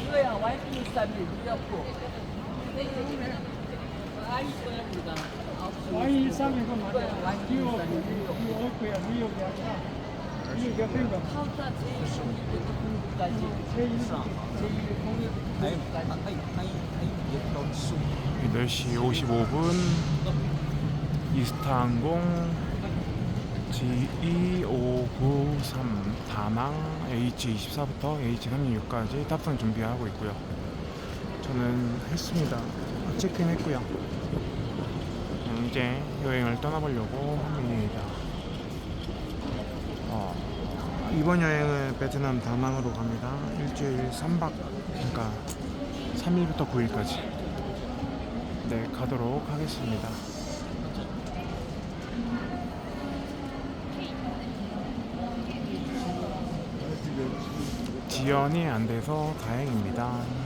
이거야 와이프 쌈이 무렵고 8시 55분. 이스타항공 G2593 다낭 H24부터 H36까지 탑승 준비하고 있고요. 저는 했습니다. 체크인 했고요. 음, 이제 여행을 떠나보려고 합니다. 어, 이번 여행은 베트남 다낭으로 갑니다. 일주일 3박, 그러니까 3일부터 9일까지. 네, 가도록 하겠습니다. 지연이 안 돼서 다행입니다.